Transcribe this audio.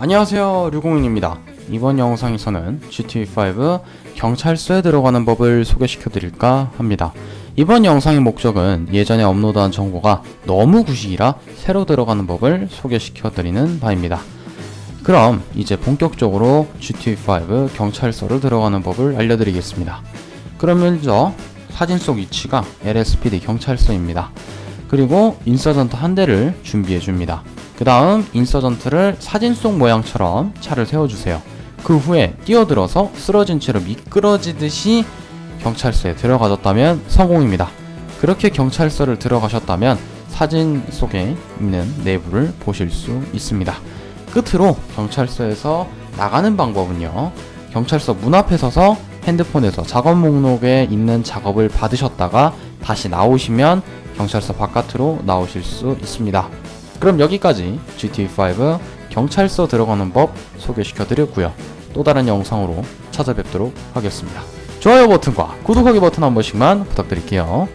안녕하세요 류공인입니다. 이번 영상에서는 GTA5 경찰서에 들어가는 법을 소개시켜 드릴까 합니다. 이번 영상의 목적은 예전에 업로드한 정보가 너무 구식이라 새로 들어가는 법을 소개시켜 드리는 바입니다. 그럼 이제 본격적으로 GTA5 경찰서를 들어가는 법을 알려드리겠습니다. 그럼 먼저 사진 속 위치가 LSPD 경찰서입니다. 그리고 인서전트 한 대를 준비해 줍니다 그 다음 인서전트를 사진 속 모양처럼 차를 세워주세요. 그 후에 뛰어들어서 쓰러진 채로 미끄러지듯이 경찰서에 들어가셨다면 성공입니다. 그렇게 경찰서를 들어가셨다면 사진 속에 있는 내부를 보실 수 있습니다. 끝으로 경찰서에서 나가는 방법은요. 경찰서 문 앞에 서서 핸드폰에서 작업 목록에 있는 작업을 받으셨다가 다시 나오시면 경찰서 바깥으로 나오실 수 있습니다. 그럼 여기까지 GTA5 경찰서 들어가는 법 소개시켜 드렸고요. 또 다른 영상으로 찾아뵙도록 하겠습니다. 좋아요 버튼과 구독하기 버튼 한 번씩만 부탁드릴게요.